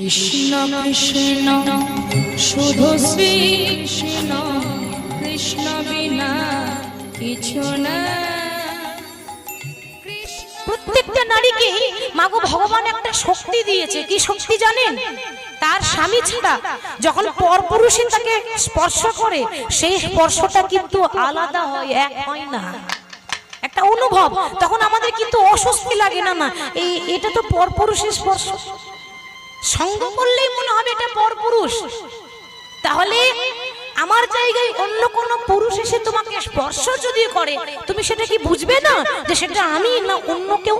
কৃষ্ণ কৃষ্ণ, শুধু শ্রী কৃষ্ণ কৃষ্ণ বিনা কিছু না। প্রত্যেকটা নারীকে মাগো ভগবান একটা শক্তি দিয়েছে। কি শক্তি জানেন? তার স্বামী ছাড়া যখন পরপুরুষে তাকে স্পর্শ করে, সেই স্পর্শটা কিন্তু আলাদা হয়, এক হয় না। একটা অনুভব। তখন আমাদের কিন্তু অস্বস্তি লাগে, না না, এই, এটা তো পরপুরুষের স্পর্শ। সঙ্গ করলেই মনে হবে এটা পরপুরুষ। তাহলে আমার জায়গায় অন্য কোন পুরুষ এসে তোমাকে স্পর্শ যদি করে, তুমি সেটা কি বুঝবে না যে সেটা আমি না অন্য কেউ?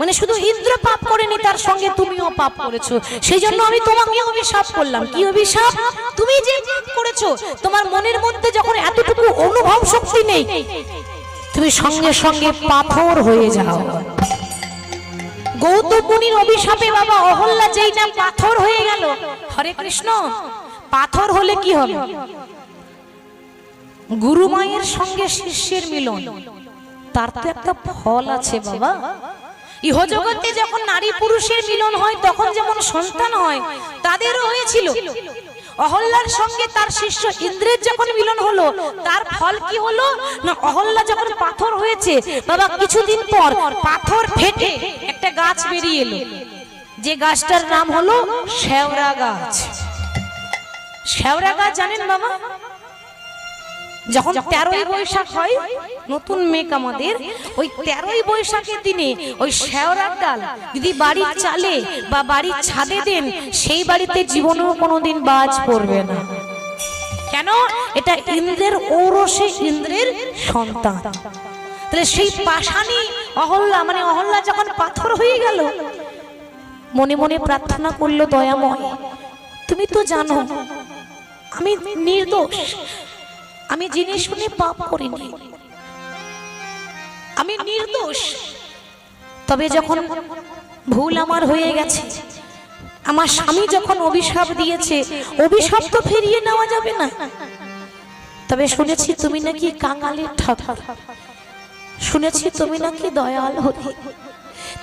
মানে শুধু ইন্দ্র পাপ করেনি, তার সঙ্গে তুমিও পাপ করেছ। সেই জন্য আমি তোমাকে অভিশাপ করলাম। কি অভিশাপ? তুমি যে পাপ করেছ, তোমার মনের মধ্যে যখন এতটুকু অনুভব শক্তি নেই, তুমি সঙ্গে সঙ্গে পাথর হয়ে যাও। গৌতম অভিশাপে বাবা অহল্যা যেই না পাথর হয়ে গেল। হরে কৃষ্ণ, পাথর হলে কি হবে? গুরু মায়ের সঙ্গে শিষ্যের মিলন। তার তো একটা ফল আছে বাবা। ইহজগতে যখন নারী পুরুষের মিলন হয়, তখন যেমন সন্তান হয়, তাদেরও হয়েছিল। অহল্যার সঙ্গে তার শিষ্য ইন্দ্রের যখন মিলন হলো, তার ফল কি হলো? না, অহল্যা যখন পাথর হয়েছে, বাবা, কিছুদিন পর পাথর ফেটে একটা গাছ বেরিয়ে এলো। যে গাছটার নাম হলো শেওড়া গাছ। শেওড়া গাছ জানেন বাবা? যখন তেরোই বৈশাখ হয়, নতুন মেঘ আমাদের, ওই তেরোই বৈশাখের দিনে ওই শেওড়ার ডাল যদি বাড়ির চালে বা বাড়ির ছাদে দেন, সেই বাড়িতে জীবনেও কোনোদিন বাজ পড়বে না। কেন? এটা ইন্দ্রের ঔরসে ইন্দ্রের সন্তান। তাহলে সেই পাশানি অহল্যা মানে অহল্যা যখন পাথর হয়ে গেল, মনে মনে প্রার্থনা করল, দয়াময়, তুমি তো জানো, আমি নির্দোষ, আমি জেনে শুনে পাপ করিনি। আমি নির্দোষ। তবে যখন ভুল আমার হয়ে গেছে, আমার স্বামী যখন অভিশাপ দিয়েছে, অভিশাপ তো ফিরিয়ে নেওয়া যাবে না। তবে শুনেছি তুমি নাকি কাঙালির ঠাকুর। শুনেছি তুমি নাকি দয়াল হরি।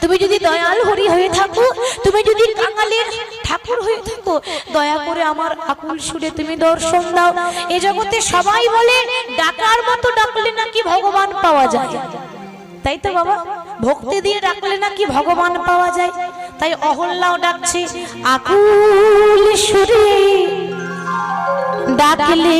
তুমি যদি দয়াল হরি হয়ে থাকো তুমি যদি কাঙালের ঠাকুর হয়ে থাকো দয়া করে আমার আকুল সুরে তুমি দর্শন দাও। এ জগতে সবাই বলে ডাকার মতো ডাকলে নাকি ভগবান পাওয়া যায়। তাই তো বাবা ভক্তি দিয়ে ডাকলে নাকি ভগবান পাওয়া যায়। তাই অহল্যাও ডাকছে আকুল সুরে। ডাকলে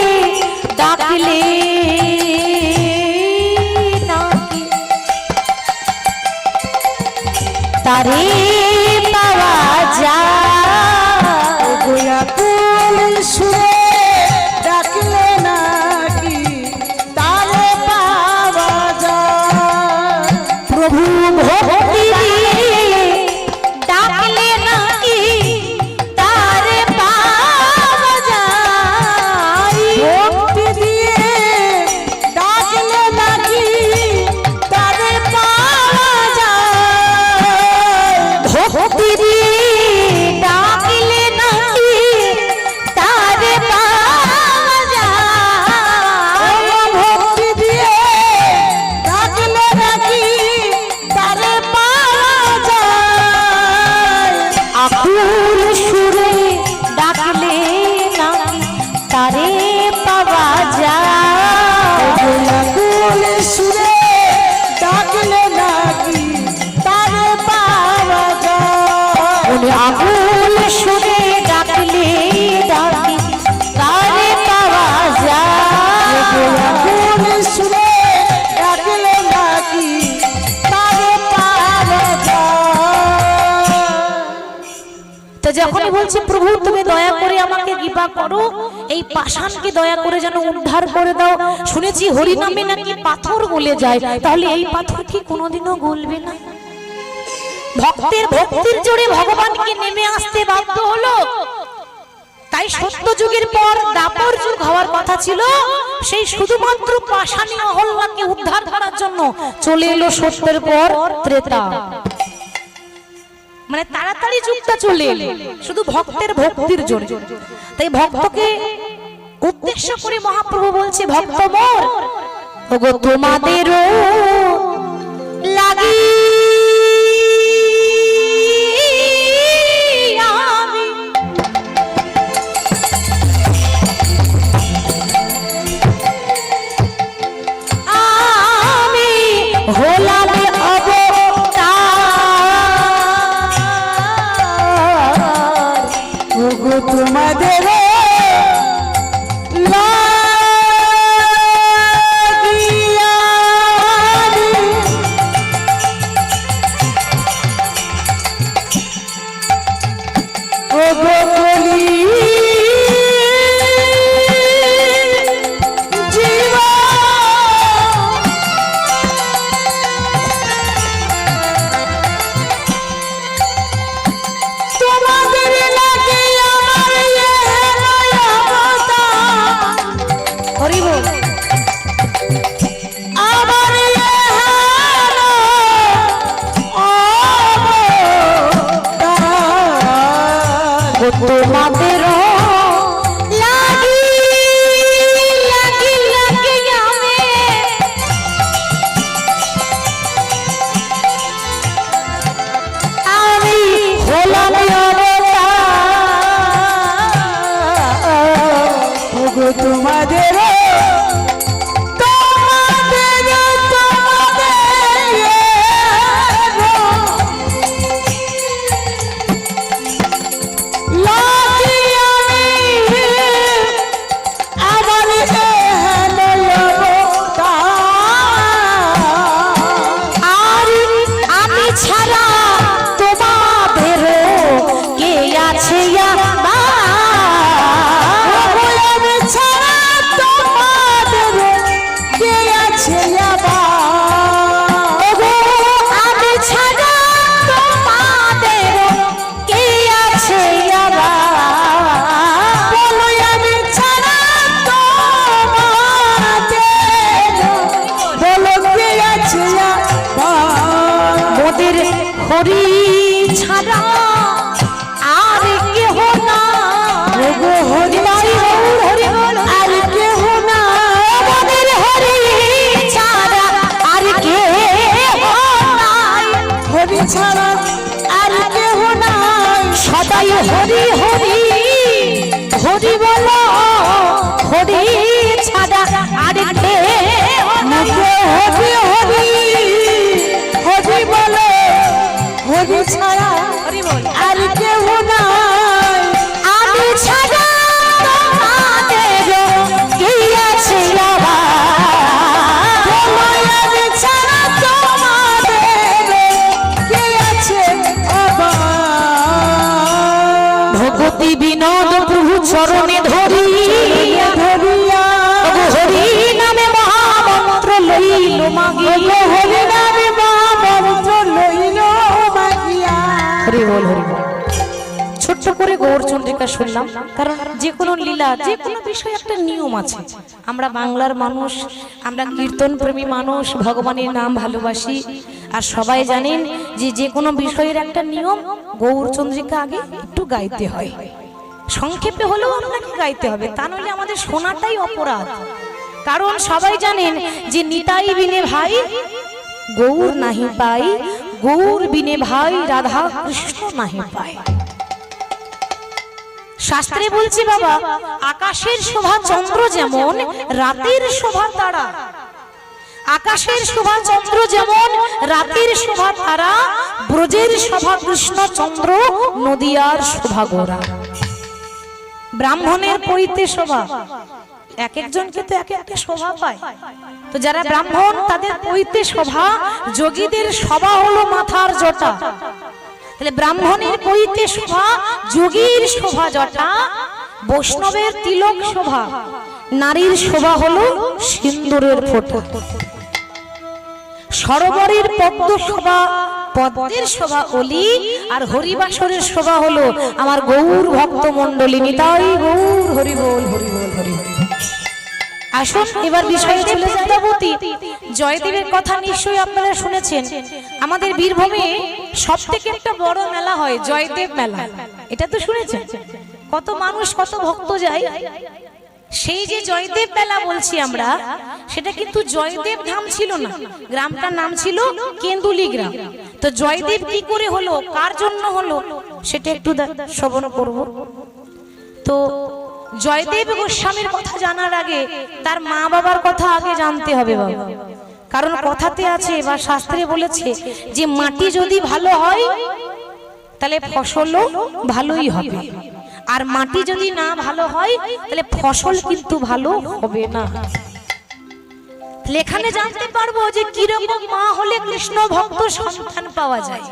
সুরে ডাকলে নাকি তারে পাওয়া যায়। উনি সুরে ডাকলে ডাকি তারে পাওয়া যায়। গোলাকুল সুরে ডাকলে নাকি তারে পাওয়া যায়। তো যখনই বলছি প্রভু তুমি দয়া করে আমাকে কৃপা করো। এই পাষাণকে দয়া করে যেন উদ্ধার করে দাও। শুনেছি হরি নামে নাকি পাথর গলে যায়। তাহলে এই পাথর কি কোনোদিনও গলবে না? ভক্তের ভক্তির জোরে ভগবানকে নেমে আসতে বাধ্য হলো। তাই সত্য যুগের পর দাপর যুগ হওয়ার কথা ছিল। সেই শুধুমাত্র পাষাণী অহল্যাকে উদ্ধার করার জন্য চলে এলো সত্যের পর ত্রেতা। মানে তাড়াতাড়ি যুগটা চলে এলো। শুধু ভক্তের ভক্তির জন্য তাই ভক্তকে উদ্দেশ্য করে মহাপ্রভু বলছে ভক্ত মোর ওগো তোমাদেরও লাগি তোমাদের তোমাদের ছাড়া আর কেহ নাই। সদাই হরি হরি হরি বল, হরি ছাড়া আর কেহ হরি হরি হরি বল, হরি ছাড়া গৌরচন্দ্রিকা শুনলাম, কারণ যে কোনো লীলা যে কোনো বিষয়ে একটা নিয়ম আছে। আমরা বাংলার মানুষ, আমরা কীর্তন প্রেমী মানুষ, ভগবানের নাম ভালোবাসি। আর সবাই জানেন যে যে কোনো বিষয়ের একটা নিয়ম গৌরচন্দ্রিকা আগে একটু গাইতে হয়। সংক্ষেপে হলেও আপনাকে গাইতে হবে? তা নইলে আমাদের শোনাটাই অপরাধ। কারণ সবাই জানেন যে নিতাই বিনে ভাই, গৌর নাহি পাই, গৌর বিনে ভাই, রাধা কৃষ্ণ নাহি পায়। শাস্ত্রে বলছি বাবা, আকাশের শোভা চন্দ্র যেমন, রাতের শোভা তারা। আকাশের শোভা চন্দ্র যেমন, রাতের শোভা তারা, ব্রজের শোভা কৃষ্ণ চন্দ্র, নদিয়ার শোভা গোরা। ব্রাহ্মণের পৈতে শোভা, এক একজনকে তো এক একটা শোভা পায়। তো যারা ব্রাহ্মণ, তাদের পৈতে শোভা, যোগীদের সভা হলো মাথার জটা। তাহলে ব্রাহ্মণের পৈতে শোভা, যোগীর শোভা জটা, বৈষ্ণবের তিলক শোভা। নারীর শোভা হলো সিন্দুরের ফোঁটা। সরোবরের পদ্ম শোভা, পদ্মের শোভা অলি, আর হরিবাসরের শোভা হলো আমার গৌর ভক্ত মণ্ডলী নিতাই গৌর, হরি বল হরি বল হরি বল। আসুন, এবার বিষয়ে চলে যাতাবতী জয়দেবের কথা নিশ্চয়ই আপনারা শুনেছেন। আমাদের বীরভূমে সব থেকে একটা বড় মেলা হয়, জয়দেব মেলা। এটা তো শুনেছেন? কত মানুষ, কত ভক্ত যায়। সেই যে জয়দেব মেলা বলছি আমরা, সেটা কিন্তু জয়দেব ধাম ছিল না। গ্রামটার নাম ছিল কেন্দুলি গ্রাম। তো জয়দেব কি করে হলো, কার জন্য হলো, সেটা একটু শ্রবণ করব। তো জয়দেব গোস্বামীর কথা জানার আগে তার মা বাবার কথা আগে জানতে হবে বাবা। কারণ কথাতে আছে বা শাস্ত্রে বলেছে যে মাটি যদি ভালো হয়, তাহলে ফসলও ভালোই হবে। আর মাটি যদি না ভালো হয়, তাহলে ফসল কিন্তু ভালো হবে না। তাহলে এখানে জানতে পারব যে কীরকম মা হলে কৃষ্ণ ভক্ত সন্তান পাওয়া যায়।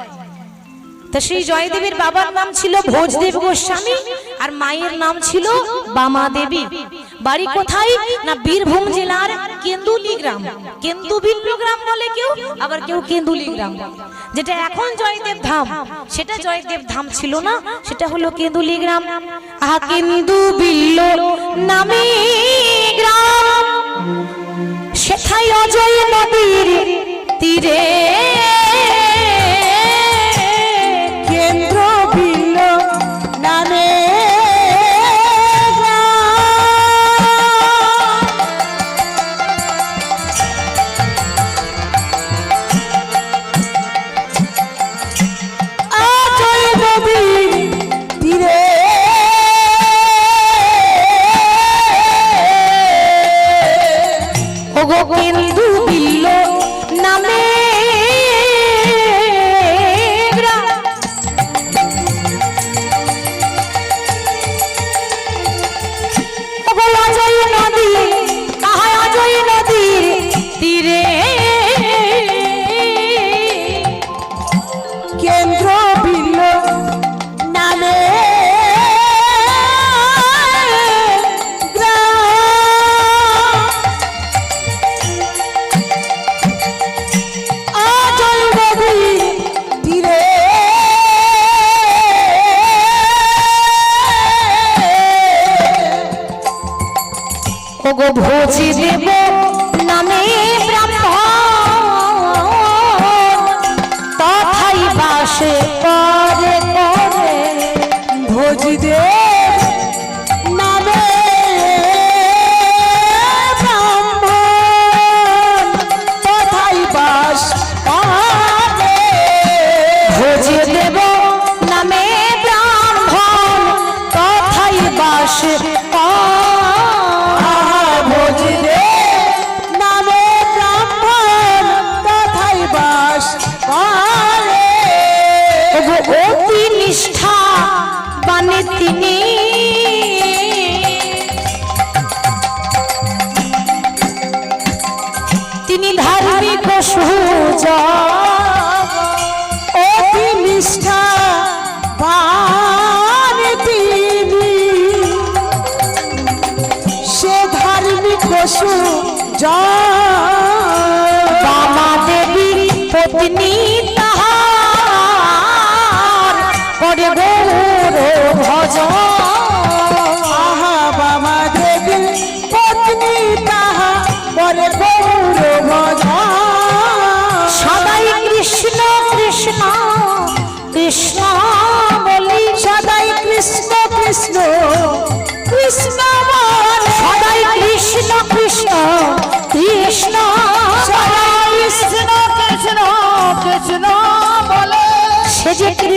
তা সেই জয়দেবের বাবার নাম ছিল ভোজদেব গোস্বামী, আর মায়ের নাম ছিল বামা দেবী বাড়ি কোথায়? না বীরভূম জেলার কেন্দুলি গ্রাম। কেন্দুবিল্ল গ্রাম বলে কেউ, আবার কেউ কেন্দুলি গ্রাম যেটা এখন জয়দেব ধাম, সেটা জয়দেব ধাম ছিল না, সেটা হলো কেন্দুলি গ্রাম। আহা, কেন্দুবিল্ল নামে গ্রাম, সেথায় অজয় নদীর তীরে ধার্মিক পশু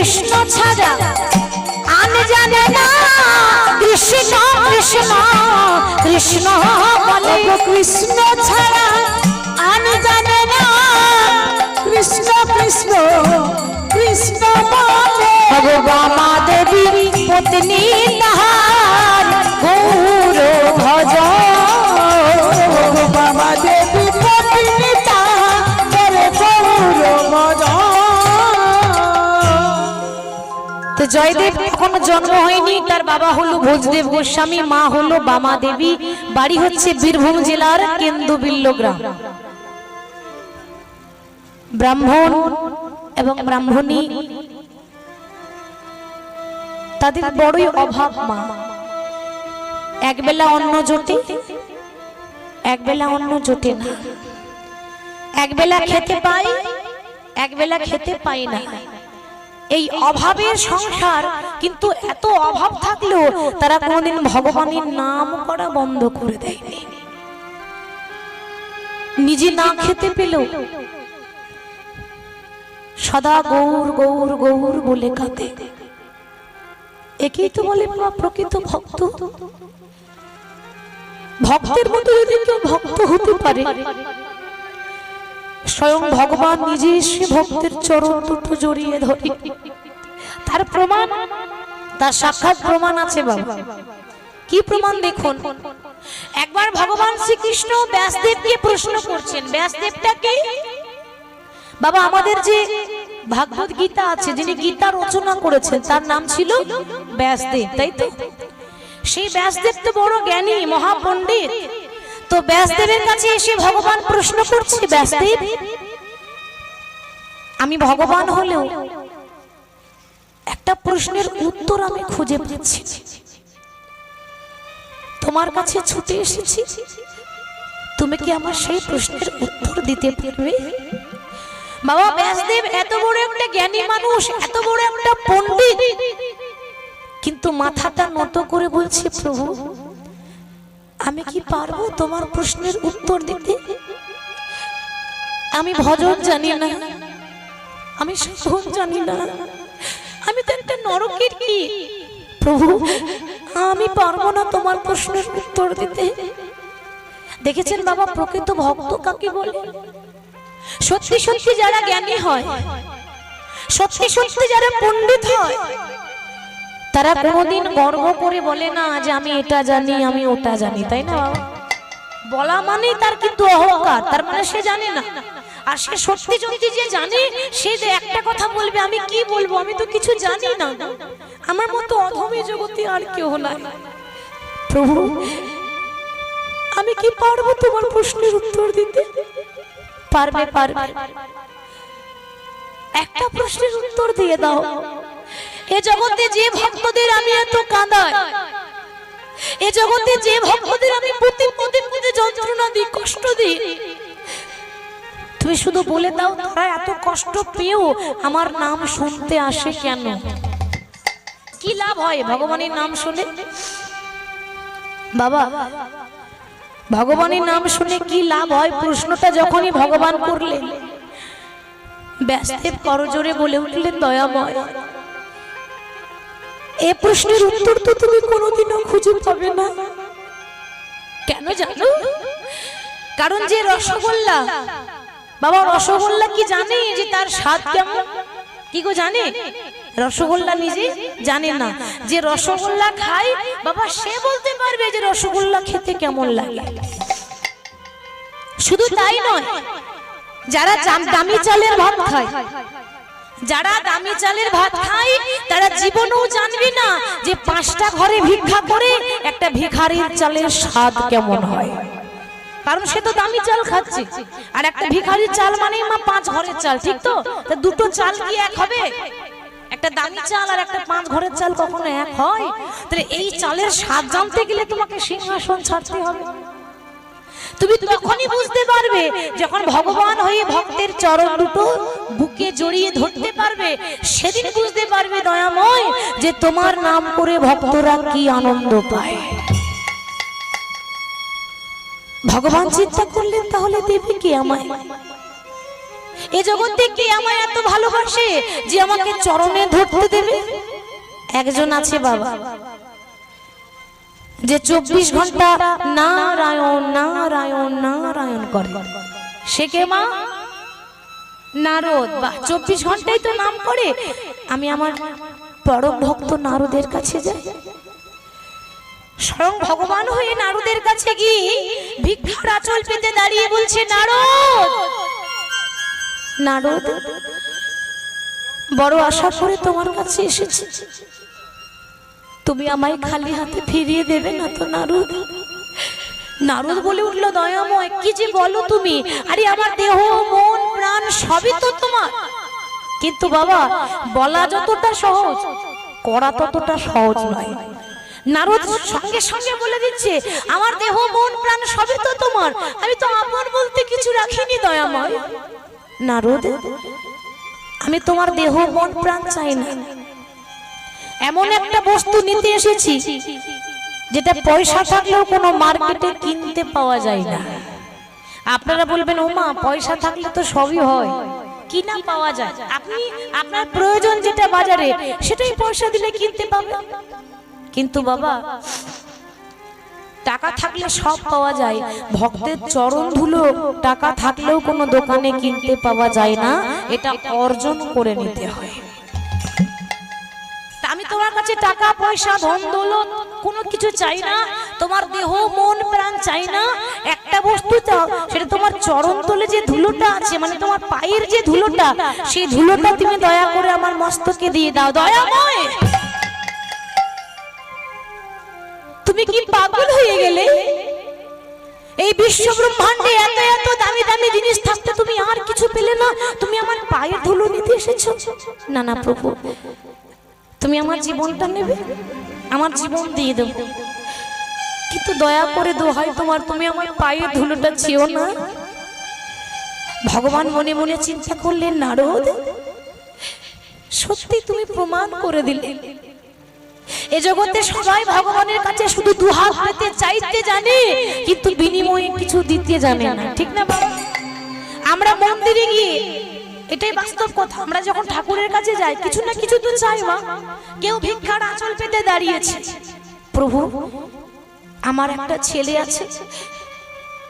কৃষ্ণ ছাড়া আমি জানে না। কৃষ্ণ কৃষ্ণ কৃষ্ণ বলে। কৃষ্ণ ছাড়া আমি জানে না। কৃষ্ণ কৃষ্ণ কৃষ্ণ বলে। ভগবান দেবী পত্নী তাহার জয়দেব এখনও জন্ম হয়নি তার বাবা হলো ভোজদেব গোস্বামী মা হলো বামা দেবী বাড়ি হচ্ছে বীরভূম জেলার কেন্দুবিল্ল গ্রাম ব্রাহ্মণ এবং ব্রাহ্মণী তাদের বড়ই অভাব মা। একবেলা অন্ন জোটে একবেলা অন্ন জোটে না। একবেলা খেতে পাই একবেলা খেতে পাই না। এই অভাবের সংসার কিন্তু এত অভাব থাকলেও তারা কোনোদিন ভগবানের নাম করা বন্ধ করে দেয়নি। নিজে না খেতে পেলেও সদা গৌর গৌর গৌর বলে কাঁদে। একেই তো বলে বাবা প্রকৃত ভক্ত। ভক্তের মতো যদি কেউ ভক্ত হতে পারে স্বয়ং ভগবান নিজে এসে ভক্তের চরণ দুটো জড়িয়ে ধরে। তার প্রমাণ, তার সাক্ষাৎ প্রমাণ আছে বাবা। কি প্রমাণ দেখুন? একবার ভগবান শ্রীকৃষ্ণ ব্যাসদেবকে প্রশ্ন করছেন, ব্যাসদেবটাকে, বাবা আমাদের যে ভাগবত গীতা আছে, যিনি গীতা রচনা করেছেন, তার নাম ছিল ব্যাসদেব, তাই তো? সেই ব্যাসদেব তো বড় জ্ঞানী, মহাপণ্ডিত। তো ব্যাসদেবের কাছে এসে ভগবান প্রশ্ন করছে, ব্যাসদেব, আমি ভগবান হলেও একটা প্রশ্নের উত্তর আমি খুঁজে পাচ্ছি তোমার কাছে ছুটে এসেছি। তুমি কি আমার সেই প্রশ্নের উত্তর দিতে পারবে? বাবা, ব্যাসদেব এত বড় একটা জ্ঞানী মানুষ, এত বড় একটা পণ্ডিত। কিন্তু মাথাটা নত করে বলছে, প্রভু আমি কি পারব তোমার প্রশ্নের উত্তর দিতে? আমি ভজন জানি না। আমি সাধন জানি না। আমি তো একটা নরকের কি? প্রভু আমি পারব না তোমার প্রশ্নের উত্তর দিতে? দেখেছেন বাবা প্রকৃত ভক্ত কাকে বলে? সত্যি সত্যি যারা জ্ঞানী হয়। সত্যি সত্যি যারা পণ্ডিত হয়। তারা কোনোদিন গর্ব করে বলে না যে আমি এটা জানি, আমি ওটা জানি, তাই না বলা মানেই তার কিন্তু অহংকার, তার মানে সে জানে না। আর সে সত্যি সত্যি যে জানে, সে যে একটা কথা বলবে, আমি কি বলব? আমি তো কিছু জানি না। আমার মতো অধমে জগতে আর কেউ নাই। প্রভু, আমি কি পারব তোমার প্রশ্নের উত্তর দিতে? পারবে পারবে। একটা প্রশ্নের উত্তর দিয়ে দাও। এ জগতে যে ভক্তদের আমি এত কাঁদাই, এ জগতে যে ভক্তদের আমি প্রতি পদে পদে যন্ত্রণা দিই, কষ্ট দিই। তুমি শুধু বলে দাও, তারা এত কষ্ট পেয়েও আমার নাম শুনতে আসে কেন? কি লাভ হয় ভগবানের নাম শুনে? বাবা, ভগবানের নাম শুনে কি লাভ হয়? প্রশ্নটা যখনই ভগবান করলেন ব্যাসদেব করজোরে বলে উঠলেন, দয়াময়। এ প্রশ্নের উত্তর তো তুমি কোনোদিনও খুঁজে পাবে না। কেন জানো? কারণ যে রসগোল্লা, বাবা রসগোল্লা কি জানে যে তার স্বাদ কেমন? কি গো জানে? রসগোল্লা নিজে জানে না। যে রসগোল্লা খায়, বাবা সে বলতে পারবে যে রসগোল্লা খেতে কেমন লাগে। শুধু তাই নয়, যারা দামি চালের ভাত খায়, যারা দামি চালের ভাত খায় জীবনেও জানবে না যে পাঁচটা ঘরে ভিক্ষা করে একটা ভিখারির চালের স্বাদ কেমন হয়? কারণ সে তো দামি চাল খাচ্ছে। আর একটা ভিখারির চাল মানেই মা পাঁচ ঘরের চাল ঠিক তো? তা? দুটো চাল কি এক হবে? একটা দামি চাল আর একটা পাঁচ ঘরের চাল কখনো এক হয়? তাহলে এই চালের স্বাদ জানতে গেলে তোমাকে সিংহাসন ছাড়তে হবে। তুমি তখনই বুঝতে পারবে যখন ভগবান হয়ে ভক্তের চরণ দুটো বুকে জড়িয়ে ধরতে পারবে, সেদিন বুঝতে পারবে দয়াময় যে তোমার নাম করে ভক্তরা কি আনন্দ পায়। ভগবান চিন্তা করলেন, তাহলে দেবে কি আমায়? এ জগতে কে আমায় এত ভালোবাসে যে আমাকে চরণে ধরতে দেবে? একজন আছে বাবা। যে চব্বিশ ঘণ্টা নারায়ণ নারায়ণ নারায়ণ করে। সে কে মা? নারদ। বা চব্বিশ ঘন্টাই তো নাম করে। আমি আমার পরম ভক্ত নারদের কাছে যাই। স্বয়ং ভগবান হয়ে নারদের কাছে গিয়ে ভিক্ষার আচল পেতে দাঁড়িয়ে বলছে, নারদ! নারদ, বড় আশা করে তোমার কাছে এসেছি। তুমি আমায় খালি হাতে ফিরিয়ে দেবে না তো, নারদ? নারদ বলে উঠল, দয়াময়, কি যে বলো তুমি? আরে, আমার দেহ, মন, প্রাণ সবই তো তোমার। কিন্তু বাবা, বলা যতটা সহজ, করা ততটা সহজ নয়। নারদ সঙ্গে সঙ্গে বলে দিচ্ছে, আমার দেহ, মন, প্রাণ সবই তো তোমার। আমি তো আপন বলতে কিছু রাখিনি, দয়াময়। নারদ, আমি তোমার দেহ, মন, প্রাণ চাই না। এমন একটা বস্তু নিতে এসেছি যেটা পয়সা থাকলেও কোনো মার্কেটে কিনতে পাওয়া যায় না। আপনারা বলবেন ওমা পয়সা থাকলে তো সবই হয়। কিনা পাওয়া যায়? আপনি আপনার প্রয়োজন যেটা বাজারে সেটাই পয়সা দিলে কিনতে পাবেন। কিন্তু বাবা টাকা থাকলে সব পাওয়া যায়। ভক্তের চরণ ধুলো টাকা থাকলেও কোনো দোকানে কিনতে পাওয়া যায় না। এটা অর্জন করে নিতে হয়। তোমার কাছে টাকা, পয়সা, ধন, দৌলত কোনো কিছু চাই না। তোমার দেহ, মন, প্রাণ চাই না। একটা বস্তু চাও, সেটা তোমার চরণ তলে যে ধুলোটা আছে মানে তোমার পায়ের যে ধুলোটা, সেই ধুলোটা তুমি দয়া করে আমার মস্তকে দিয়ে দাও। দয়াময়! তুমি কি পাগল হয়ে গেলে? এই বিশ্ব ব্রহ্মাণ্ডে এত এত দামি দামি জিনিস থাকতে তুমি আর কিছু পেলে না? তুমি আমার পায়ের ধুলো নিতে এসেছ? না না, প্রভু। তুমি আমার জীবনটা নেবে? আমার জীবন দিয়ে দেবো। কিন্তু দয়া করে দোহাই তোমার, তুমি আমার পায়ের ধুলোটা ছিও না। ভগবান মনে মনে চিন্তা করলেন, নারদ, সত্যি তুমি প্রমাণ করে দিলে। এ জগতে সবাই ভগবানের কাছে শুধু দুহাত পেতে চাইতে জানে, কিন্তু বিনিময়ে কিছু দিতে জানে না। ঠিক না আমরা মন্দিরে গিয়ে এটাই বাস্তব কথা। আমরা যখন ঠাকুরের কাছে যাই, কিছু না কিছু তো চাই মা। কেউ ভিক্ষার আঁচল পেতে দাঁড়িয়েছে। প্রভু, আমার একটা ছেলে আছে।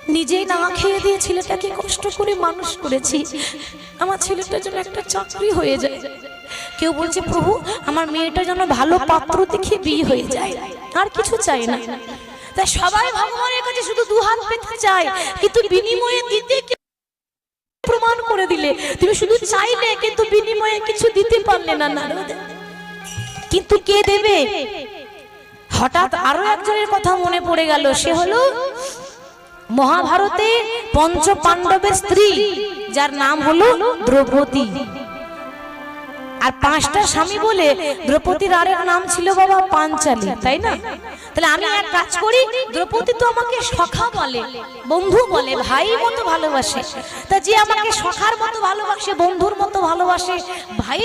নিজেই না খেয়ে দিয়ে ছেলেটাকে কষ্ট করে মানুষ করেছি। আমার ছেলেটার জন্য একটা চাকরি হয়ে যায়। কেউ বলছে, প্রভু, আমার মেয়েটা যেন ভালো পাত্র দেখে বিয়ে হয়ে যায়। আর কিছু চাই না। তাই সবাই ভগবানের কাছে শুধু দু হাত পেতে চায়। কিন্তু বিনিময়ে দিতে প্রমাণ করে দিলে। তুমি শুধু চাইলে, কিন্তু বিনিময়ে কিছু দিতে পারলে না কিন্তু কে দেবে? হঠাৎ আরও একজনের কথা মনে পড়ে গেল। সে হলো মহাভারতে পঞ্চ পাণ্ডবের স্ত্রী, যার নাম হলো দ্রৌপদী। আর পাঁচটা স্বামী বলে দ্রৌপদীর আরেক নাম ছিল বাবা পাঞ্চালী, তাই না? তাহলে আমি এক কাজ করি, দ্রৌপদী তো আমাকে সখা বলে, বন্ধু বলে, ভাই মতো ভালোবাসে। তা যে আমাকে সখার মতো ভালোবাসে, বন্ধুর মতো ভালোবাসে, ভাইয়ের